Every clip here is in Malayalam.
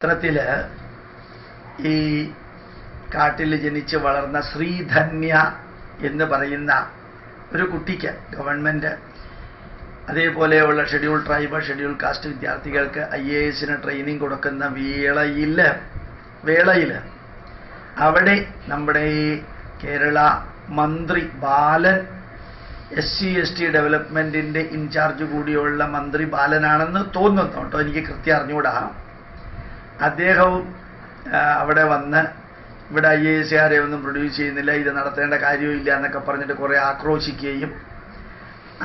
പത്രത്തിൽ ഈ കാട്ടിൽ ജനിച്ച് വളർന്ന ശ്രീധന്യ എന്ന് പറയുന്ന ഒരു കുട്ടിക്ക് ഗവൺമെന്റ് അതേപോലെയുള്ള ഷെഡ്യൂൾ ട്രൈബ് ഷെഡ്യൂൾ കാസ്റ്റ് വിദ്യാർത്ഥികൾക്ക് ഐ എ എസിന് ട്രെയിനിങ് കൊടുക്കുന്ന വേളയിൽ വേളയിൽ അവിടെ നമ്മുടെ ഈ കേരള മന്ത്രി Balan S C S T ഡെവലപ്മെന്റിന്റെ in charge കൂടിയുള്ള മന്ത്രി ബാലനാണെന്ന് തോന്നുന്നു കേട്ടോ. എനിക്ക് കൃത്യം അറിഞ്ഞുകൂടാ അദ്ദേഹവും അവിടെ വന്ന് ഇവിടെ ഐ എ എസുകാരെ ഒന്നും പ്രൊഡ്യൂസ് ചെയ്യുന്നില്ല ഇത് നടത്തേണ്ട കാര്യമില്ല എന്നൊക്കെ പറഞ്ഞിട്ട് കുറെ ആക്രോശിക്കുകയും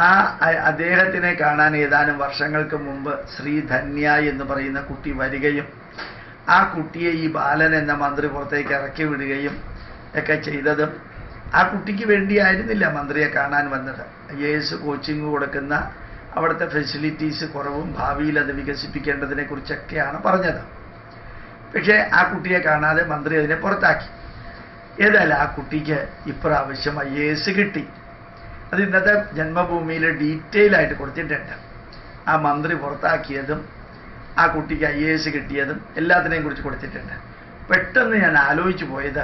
ആ അദ്ദേഹത്തിനെ കാണാൻ ഏതാനും വർഷങ്ങൾക്ക് മുമ്പ് ശ്രീധന്യ എന്ന് പറയുന്ന കുട്ടി വരികയും ആ കുട്ടിയെ ഈ ബാലൻ എന്ന മന്ത്രി പുറത്തേക്ക് ഇറക്കി വിടുകയും ഒക്കെ ചെയ്തതും ആ കുട്ടിക്ക് വേണ്ടിയായിരുന്നില്ല മന്ത്രിയെ കാണാൻ വന്നത്. ഐ എ എസ് കോച്ചിങ് കൊടുക്കുന്ന അവിടുത്തെ ഫെസിലിറ്റീസ് കുറവും ഭാവിയിൽ അത് വികസിപ്പിക്കേണ്ടതിനെ കുറിച്ചൊക്കെയാണ് പറഞ്ഞത്. പക്ഷേ ആ കുട്ടിയെ കാണാതെ മന്ത്രി അതിനെ പുറത്താക്കി. ഏതായാലും ആ കുട്ടിക്ക് ഇപ്രാവശ്യം ഐ എസ് കിട്ടി. അത് ഇന്നത്തെ ജന്മഭൂമിയിൽ ഡീറ്റെയിൽ ആയിട്ട് കൊടുത്തിട്ടുണ്ട്. ആ മന്ത്രി പുറത്താക്കിയതും ആ കുട്ടിക്ക് ഐ എ എസ് കിട്ടിയതും എല്ലാത്തിനെയും കുറിച്ച് കൊടുത്തിട്ടുണ്ട്. പെട്ടെന്ന് ഞാൻ ആലോചിച്ചു പോയത്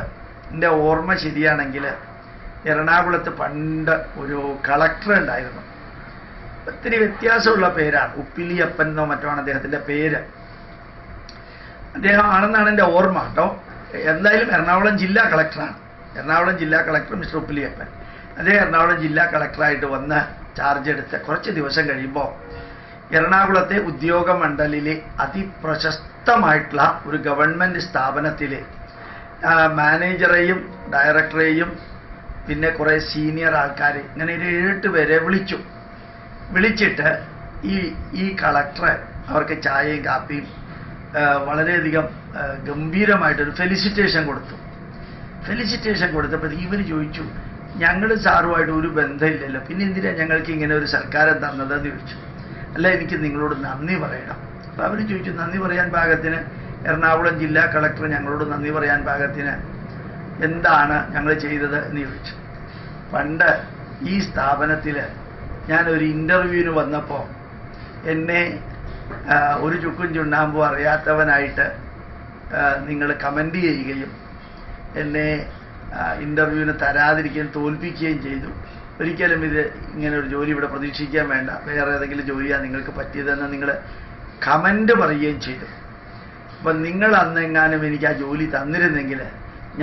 എന്റെ ഓർമ്മ ശരിയാണെങ്കിൽ എറണാകുളത്ത് പണ്ട് ഒരു കളക്ടർ ഉണ്ടായിരുന്നു. ഒത്തിരി വ്യത്യാസമുള്ള പേരാണ്. ഉപ്പിലിയപ്പൻ എന്നോ മറ്റോ ആണ് അദ്ദേഹത്തിന്റെ പേര്. അദ്ദേഹം ആണെന്നാണ് എന്റെ ഓർമ്മ കേട്ടോ. എന്തായാലും എറണാകുളം ജില്ലാ കളക്ടറാണ്. എറണാകുളം ജില്ലാ കളക്ടർ മിസ്റ്റർ ഉപ്പിലിയപ്പൻ. അദ്ദേഹം എറണാകുളം ജില്ലാ കളക്ടറായിട്ട് വന്ന് ചാർജ് എടുത്ത് കുറച്ച് ദിവസം കഴിയുമ്പോൾ എറണാകുളത്തെ ഉദ്യോഗ മണ്ഡലിലെ അതിപ്രശസ്തമായിട്ടുള്ള ഒരു ഗവൺമെന്റ് സ്ഥാപനത്തിലെ മാനേജറേയും ഡയറക്ടറെയും പിന്നെ കുറേ സീനിയർ ആൾക്കാർ ഇങ്ങനെ ഒരു ഏഴെട്ട് പേരെ വിളിച്ചു. വിളിച്ചിട്ട് ഈ ഈ കളക്ടർ അവർക്ക് ചായയും കാപ്പിയും വളരെയധികം ഗംഭീരമായിട്ട് ഗംഭീരമായിട്ടൊരു ഫെലിസിറ്റേഷൻ കൊടുത്തു. ഫെലിസിറ്റേഷൻ കൊടുത്തപ്പോൾ ഇവർ ചോദിച്ചു ഞങ്ങൾ സാറുമായിട്ട് ഒരു ബന്ധമില്ലല്ലോ. പിന്നെ എന്തിനാ ഞങ്ങൾക്ക് ഇങ്ങനെ ഒരു സർക്കാരം തന്നതെന്ന് ചോദിച്ചു. അല്ല എനിക്ക് നിങ്ങളോട് നന്ദി പറയണം. അപ്പോൾ അവർ ചോദിച്ചു നന്ദി പറയാൻ പാകത്തിന് എറണാകുളം ജില്ലാ കളക്ടർ ഞങ്ങളോട് നന്ദി പറയാൻ പാകത്തിന് എന്താണ് ഞങ്ങൾ ചെയ്തത്? എന്ന് ചോദിച്ചു. പണ്ട് ഈ സ്ഥാപനത്തിൽ ഒരു ഇന്റർവ്യൂവിന് വന്നപ്പോൾ എന്നെ ഒരു ചുക്കും ചുണ്ണാമ്പും അറിയാത്തവനായിട്ട് നിങ്ങൾ കമന്റ് ചെയ്യുകയും എന്നെ ഇന്റർവ്യൂവിന് തരാതിരിക്കുകയും തോൽപ്പിക്കുകയും ചെയ്തു. ഒരിക്കലും ഇത് ഇങ്ങനെ ഒരു ജോലി ഇവിടെ പ്രതീക്ഷിക്കാൻ വേണ്ട. വേറെ ഏതെങ്കിലും ജോലിയാണ് നിങ്ങൾക്ക് പറ്റിയതെന്ന് നിങ്ങൾ കമന്റ് പറയുകയും ചെയ്തു. അപ്പം നിങ്ങൾ അന്നെങ്ങാനും എനിക്ക് ആ ജോലി തന്നിരുന്നെങ്കിൽ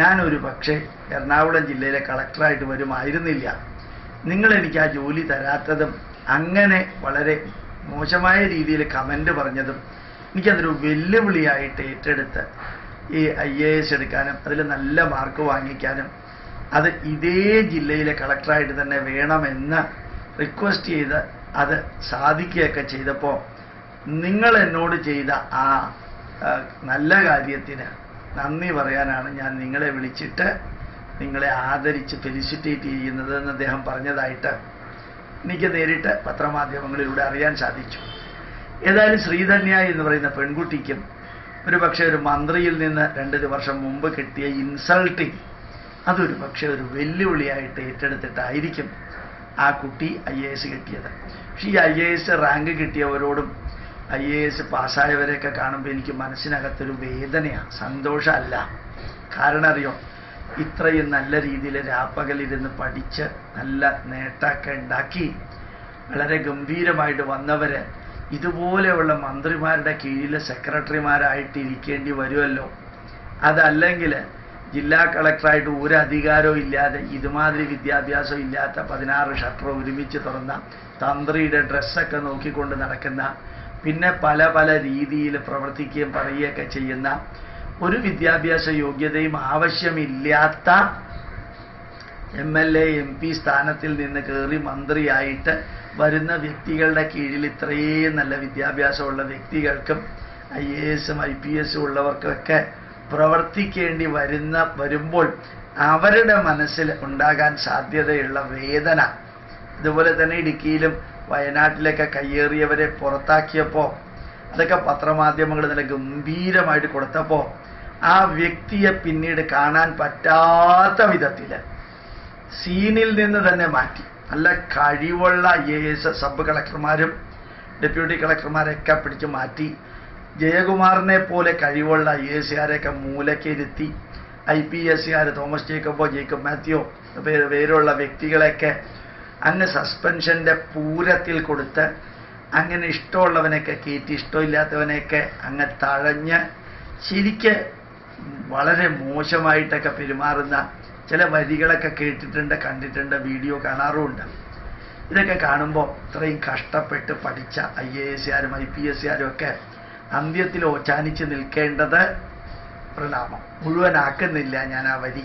ഞാനൊരു പക്ഷേ എറണാകുളം ജില്ലയിലെ കളക്ടറായിട്ട് വരുമായിരുന്നില്ല. നിങ്ങൾ എനിക്ക് ആ ജോലി തരാത്തതും അങ്ങനെ വളരെ മോശമായ രീതിയിൽ കമന്റ് പറഞ്ഞതും എനിക്കതൊരു വെല്ലുവിളിയായിട്ട് ഏറ്റെടുത്ത് ഈ ഐ എ എസ് എടുക്കാനും അതിൽ നല്ല മാർക്ക് വാങ്ങിക്കാനും അത് ഇതേ ജില്ലയിലെ കളക്ടറായിട്ട് തന്നെ വേണമെന്ന് റിക്വസ്റ്റ് ചെയ്ത് അത് സാധിക്കുകയൊക്കെ ചെയ്തപ്പോൾ നിങ്ങൾ എന്നോട് ചെയ്ത ആ, നല്ല കാര്യത്തിന് നന്ദി പറയാനാണ് ഞാൻ നിങ്ങളെ വിളിച്ചിട്ട് നിങ്ങളെ ആദരിച്ച് ഫെലിസിറ്റേറ്റ് ചെയ്യുന്നത് എന്ന് അദ്ദേഹം പറഞ്ഞതായിട്ട് എനിക്ക് നേരിട്ട് പത്രമാധ്യമങ്ങളിലൂടെ അറിയാൻ സാധിച്ചു. ഏതായാലും ശ്രീധന്യ എന്ന് പറയുന്ന പെൺകുട്ടിക്കും ഒരു പക്ഷേ ഒരു മന്ത്രിയിൽ നിന്ന് രണ്ട് വർഷം മുമ്പ് കിട്ടിയ ഇൻസൾട്ടിങ് അതൊരു പക്ഷേ ഒരു വെല്ലുവിളിയായിട്ട് ഏറ്റെടുത്തിട്ടായിരിക്കും ആ കുട്ടി ഐ എ എസ് കിട്ടിയത്. പക്ഷേ ഈ ഐ എ എസ് റാങ്ക് കിട്ടിയവരോടും ഐ എ എസ് പാസ്സായവരെയൊക്കെ കാണുമ്പോൾ എനിക്ക് മനസ്സിനകത്തൊരു വേദനയാണ് സന്തോഷമല്ല. കാരണം അറിയോ? ഇത്രയും നല്ല രീതിയിൽ രാപ്പകലിരുന്ന് പഠിച്ച് നല്ല നേട്ടമൊക്കെ ഉണ്ടാക്കി വളരെ ഗംഭീരമായിട്ട് വന്നവര് ഇതുപോലെയുള്ള മന്ത്രിമാരുടെ കീഴിലെ സെക്രട്ടറിമാരായിട്ട് ഇരിക്കേണ്ടി വരുമല്ലോ. അതല്ലെങ്കിൽ ജില്ലാ കളക്ടറായിട്ട് ഒരു അധികാരവും ഇല്ലാതെ ഇതുമാതിരി വിദ്യാഭ്യാസം ഇല്ലാത്ത പതിനാറ് ഷട്ടർ ഒരുമിച്ച് തുറന്ന തന്ത്രിയുടെ ഡ്രസ്സൊക്കെ നോക്കിക്കൊണ്ട് നടക്കുന്ന പിന്നെ പല പല രീതിയിൽ പ്രവർത്തിക്കുകയും പറയുകയൊക്കെ ചെയ്യുന്ന ഒരു വിദ്യാഭ്യാസ യോഗ്യതയും ആവശ്യമില്ലാത്ത M L A M P സ്ഥാനത്തിൽ നിന്ന് കയറി മന്ത്രിയായിട്ട് വരുന്ന വ്യക്തികളുടെ കീഴിൽ ഇത്രയും നല്ല വിദ്യാഭ്യാസമുള്ള വ്യക്തികൾക്കും ഐ എ എസും ഐ പി എസും ഉള്ളവർക്കൊക്കെ പ്രവർത്തിക്കേണ്ടി വരുന്ന വരുമ്പോൾ അവരുടെ മനസ്സിൽ ഉണ്ടാകാൻ സാധ്യതയുള്ള വേദന. ഇതുപോലെ തന്നെ ഇടുക്കിയിലും വയനാട്ടിലൊക്കെ കയ്യേറിയവരെ പുറത്താക്കിയപ്പോൾ അതൊക്കെ പത്രമാധ്യമങ്ങൾ നല്ല ഗംഭീരമായിട്ട് കൊടുത്തപ്പോൾ ആ വ്യക്തിയെ പിന്നീട് കാണാൻ പറ്റാത്ത വിധത്തിൽ സീനിൽ നിന്ന് തന്നെ മാറ്റി. നല്ല കഴിവുള്ള എ എസ് സബ് കളക്ടർമാരും ഡെപ്യൂട്ടി കളക്ടർമാരെയൊക്കെ പിടിച്ച് മാറ്റി. ജയകുമാറിനെ പോലെ കഴിവുള്ള ഐ എസുകാരെയൊക്കെ മൂലക്കിരുത്തി. ഐ പി എസുകാർ തോമസ് ജേക്കബോ ജേക്കബ് മാത്യോ പേര് പേരുള്ള വ്യക്തികളെയൊക്കെ അങ്ങ് സസ്പെൻഷന്റെ പൂരത്തിൽ കൊടുത്ത് അങ്ങനെ ഇഷ്ടമുള്ളവനെയൊക്കെ കയറ്റി ഇഷ്ടമില്ലാത്തവനെയൊക്കെ അങ്ങ് തഴഞ്ഞ് ശരിക്ക് വളരെ മോശമായിട്ടൊക്കെ പെരുമാറുന്ന ചില വരികളൊക്കെ കേട്ടിട്ടുണ്ട് കണ്ടിട്ടുണ്ട് വീഡിയോ കാണാറുമുണ്ട്. ഇതൊക്കെ കാണുമ്പോൾ ഇത്രയും കഷ്ടപ്പെട്ട് പഠിച്ച ഐ എ എസുകാരും ഐ പി എസുകാരും ഒക്കെ അന്ത്യത്തിൽ ഓച്ചാനിച്ച് നിൽക്കേണ്ടത് പ്രണാമം. മുഴുവനാക്കുന്നില്ല ഞാൻ ആ വരി.